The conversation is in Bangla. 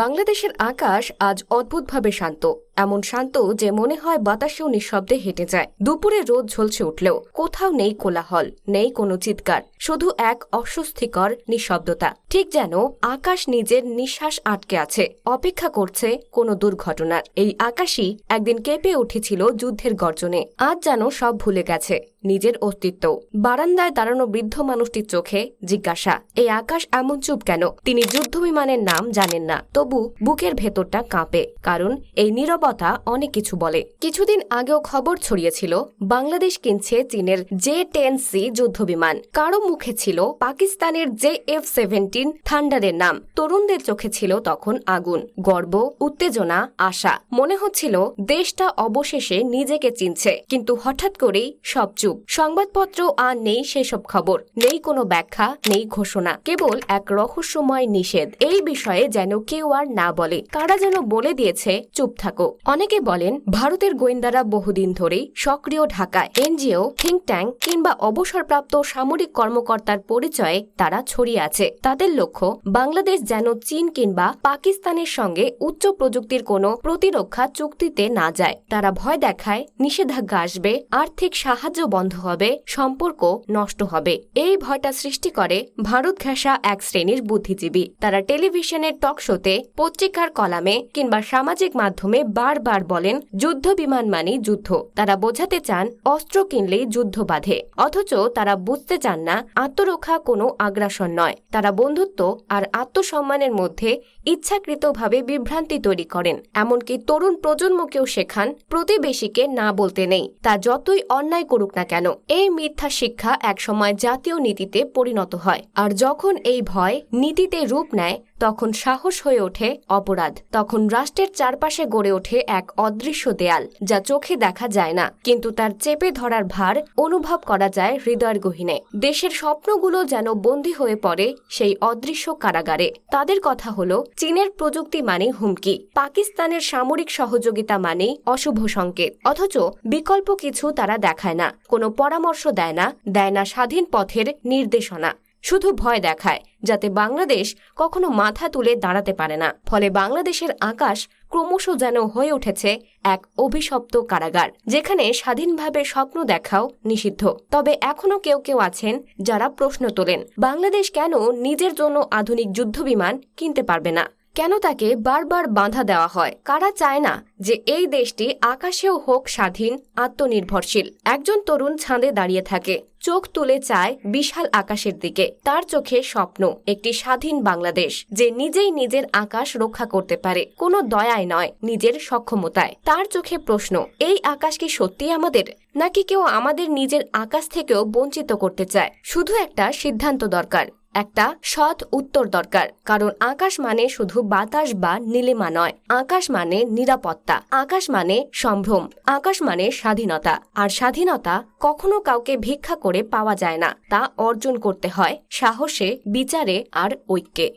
বাংলাদেশের আকাশ আজ অদ্ভুতভাবে শান্ত। এমন শান্ত যে মনে হয় বাতাসেও নিঃশব্দে হেঁটে যায়। দুপুরে রোদ ঝলসে উঠলেও কোথাও নেই কোলাহল, নেই কোনো চিৎকার, শুধু এক অস্বস্তিকর নিঃশব্দতা। ঠিক যেন আকাশ নিজের নিঃশ্বাস আটকে আছে, অপেক্ষা করছে কোনো দুর্ঘটনার। এই আকাশই একদিন কেঁপে উঠেছিল যুদ্ধের গর্জনে। আজ যেন সব ভুলে গেছে। নিজের অস্তিত্ব। বারান্দায় দাঁড়ানো বৃদ্ধ মানুষটির চোখে জিজ্ঞাসা, এই আকাশ এমন চুপ কেন? তিনি যুদ্ধ বিমানের নাম জানেন না। তবু বুকের ভেতরটা কাঁপে, কারণ এই নীরবতা অনেক কিছু বলে। কিছুদিন আগেও খবর ছড়িয়েছিল, বাংলাদেশ কিনছে চীনের জে টেন সি যুদ্ধ বিমান কারও মুখে ছিল পাকিস্তানের জে এফ সেভেন্টিন থান্ডারের নাম। তরুণদের চোখে ছিল তখন আগুন, গর্ব, উত্তেজনা, আশা। মনে হচ্ছিল, দেশটা অবশেষে নিজেকে চিনছে। কিন্তু হঠাৎ করেই সব চুপ। সংবাদপত্র আর নেই সেসব খবর। নেই কোনো ব্যাখ্যা, নেই ঘোষণা। কেবল এক রহস্যময় নিষেধ। এই বিষয়ে যেন কেউ আর না বলে। কারা যেন বলে দিয়েছে, চুপ থাকো। অনেকে বলেন, ভারতের গোয়েন্দারা বহুদিন ধরেই সক্রিয় ঢাকায়। এনজিও থিঙ্ক ট্যাঙ্ক কিংবা অবসরপ্রাপ্ত সামরিক কর্মকর্তার পরিচয়ে তারা ছড়িয়ে আছে। তাদের লক্ষ্য, বাংলাদেশ যেন চীন কিংবা পাকিস্তানের সঙ্গে উচ্চ প্রযুক্তির কোনো প্রতিরক্ষা চুক্তিতে না যায়। তারা ভয় দেখায়, নিষেধাজ্ঞা আসবে, আর্থিক সাহায্য বন্ধ হবে সম্পর্ক নষ্ট হবে। এই ভয়টা সৃষ্টি করে ভারত ঘেঁষা এক শ্রেণির বুদ্ধিজীবী। তারা টেলিভিশনের টক শোতে, পত্রিকার কলামে কিংবা সামাজিক মাধ্যমে বারবার বলেন, যুদ্ধ বিমান মানে যুদ্ধ। তারা বোঝাতে চান, অস্ত্র কিনলেই যুদ্ধ বাধে। অথচ তারা বুঝতে চান না, আত্মরক্ষা কোনো আগ্রাসন নয়। তারা বন্ধুত্ব আর আত্মসম্মানের মধ্যে ইচ্ছাকৃতভাবে বিভ্রান্তি তৈরি করেন, এমনকি তরুণ প্রজন্মকেও শেখান, প্রতিবেশীকে না বলতে নেই। তা যতই অন্যায় করুক না কেন, এই মিথ্যা শিক্ষা একসময় জাতীয় নীতিতে পরিণত হয়, আর যখন এই ভয় নীতিতে রূপ নেয় তখন সাহস হয়ে ওঠে অপরাধ। তখন রাষ্ট্রের চারপাশে গড়ে ওঠে এক অদৃশ্য দেয়াল, যা চোখে দেখা যায় না। কিন্তু তার চেপে ধরার ভার অনুভব করা যায় হৃদয়ের গহীনে। দেশের স্বপ্নগুলো যেন বন্দী হয়ে পড়ে সেই অদৃশ্য কারাগারে। তাদের কথা হলো, চীনের প্রযুক্তি মানে হুমকি, পাকিস্তানের সামরিক সহযোগিতা মানেই অশুভ সংকেত। অথচ বিকল্প কিছু তারা দেখায় না, কোনো পরামর্শ দেয় না দেয় না স্বাধীন পথের নির্দেশনা। শুধু ভয় দেখায়, যাতে বাংলাদেশ কখনো মাথা তুলে দাঁড়াতে পারে না। ফলে বাংলাদেশের আকাশ ক্রমশ যেন হয়ে উঠেছে এক অভিশপ্ত কারাগার, যেখানে স্বাধীনভাবে স্বপ্ন দেখাও নিষিদ্ধ। তবে এখনও কেউ কেউ আছেন যারা প্রশ্ন তোলেন, বাংলাদেশ কেন নিজের জন্য আধুনিক যুদ্ধবিমান কিনতে পারবে না? কেন তাকে বারবার বাধা দেওয়া হয়? কারা চায় না যে এই দেশটি আকাশেও হোক স্বাধীন, আত্মনির্ভরশীল? একজন তরুণ ছাদে দাঁড়িয়ে থাকে। চোখ তুলে চায় বিশাল আকাশের দিকে। তার চোখে স্বপ্ন, একটি স্বাধীন বাংলাদেশ, যে নিজেই নিজের আকাশ রক্ষা করতে পারে। কোনো দয়ায় নয়, নিজের সক্ষমতায়। তার চোখে প্রশ্ন, এই আকাশ কি সত্যি আমাদের? নাকি কেউ আমাদের নিজের আকাশ থেকেও বঞ্চিত করতে চায়? শুধু একটা সিদ্ধান্ত দরকার। একটা সৎ উত্তর দরকার, কারণ আকাশ মানে শুধু বাতাস বা নীলিমা নয়। আকাশ মানে নিরাপত্তা, আকাশ মানে সম্ভ্রম, আকাশ মানে স্বাধীনতা। আর স্বাধীনতা কখনো কাউকে ভিক্ষা করে পাওয়া যায় না, তা অর্জন করতে হয় সাহসে, বিচারে আর ঐক্যে।